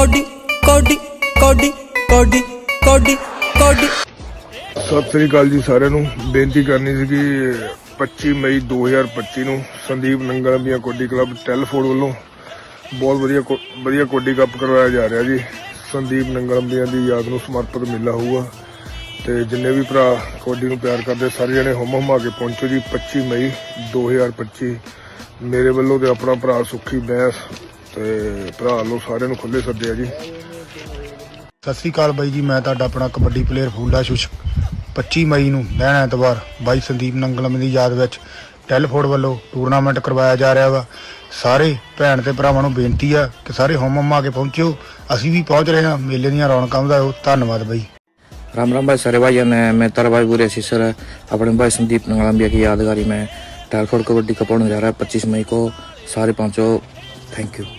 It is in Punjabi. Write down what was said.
ਕੋਡੀ ਕੋਡੀ ਕੋਡੀ ਕੋਡੀ ਕੋਡੀ ਕੋਡੀ। ਸਤਿ ਸ੍ਰੀ ਅਕਾਲ ਜੀ ਸਾਰਿਆਂ ਨੂੰ। ਬੇਨਤੀ ਕਰਨੀ ਸੀ ਕਿ 25 ਮਈ 2025 ਨੂੰ ਸੰਦੀਪ ਨੰਗਲ ਦੀਆਂ ਕੋਡੀ ਕਲੱਬ ਟੈਲੀਫੋਨ ਵੱਲੋਂ ਬਹੁਤ ਵਧੀਆ ਵਧੀਆ ਕੋਡੀ ਕੱਪ ਕਰਵਾਇਆ ਜਾ ਰਿਹਾ ਜੀ। ਸੰਦੀਪ ਨੰਗਲ ਨੰਗਲੰਬੀਆਂ ਦੀ ਯਾਦ ਨੂੰ ਸਮਰਪਿਤ ਮੇਲਾ ਹੋਊਗਾ। ਤੇ ਜਿੰਨੇ ਵੀ ਭਰਾ ਕੋਡੀ ਨੂੰ ਪਿਆਰ ਕਰਦੇ, ਸਾਰੇ ਜਣੇ ਹੁਮ ਹੁਮਾ ਕੇ ਪਹੁੰਚੋ ਜੀ 25 ਮਈ 2025 ਮੇਰੇ ਵੱਲੋਂ ਤੇ ਆਪਣਾ ਭਰਾ ਸੁਖੀ ਬੈਂਸ ਤੇ ਭਰਾ ਵੱਲੋਂ ਸਾਰਿਆਂ ਨੂੰ ਖੁੱਲੇ ਸੱਦੇ ਆ ਜੀ ਸਤਿ ਸ੍ਰੀ ਅਕਾਲ ਬਾਈ ਜੀ ਮੈਂ ਤੁਹਾਡਾ ਆਪਣਾ ਕਬੱਡੀ ਪਲੇਅਰ ਫੂਲਾ ਸ਼ੁਸ਼ਕ 25 ਮਈ ਨੂੰ ਦਿਨ ਐਤਵਾਰ ਬਾਈ ਸੰਦੀਪ ਨੰਗਲਮ ਦੀ ਯਾਦ ਵਿੱਚ ਟੈਲੀਫੋਰਡ ਵੱਲੋਂ ਟੂਰਨਾਮੈਂਟ ਕਰਵਾਇਆ ਜਾ ਰਿਹਾ ਵਾ ਸਾਰੇ ਭੈਣ ਤੇ ਭਰਾਵਾਂ ਨੂੰ ਬੇਨਤੀ ਆ ਕਿ ਸਾਰੇ ਹੋਮ ਹਮ ਆ ਕੇ ਪਹੁੰਚਿਓ ਅਸੀਂ ਵੀ ਪਹੁੰਚ ਰਹੇ ਹਾਂ ਮੇਲੇ ਦੀਆਂ ਰੌਣਕਾਂ ਵਧਾਓ ਧੰਨਵਾਦ ਬਾਈ राम राम भाई सारे भाई मैं मैं तारा भाई बुरे सीसर है अपने भाई संदीप नंगलाम्बिया की यादगारी में टैलफोर्ड कबड्डी कप होने जा रहा है पच्चीस मई को सारे पांचों थैंक यू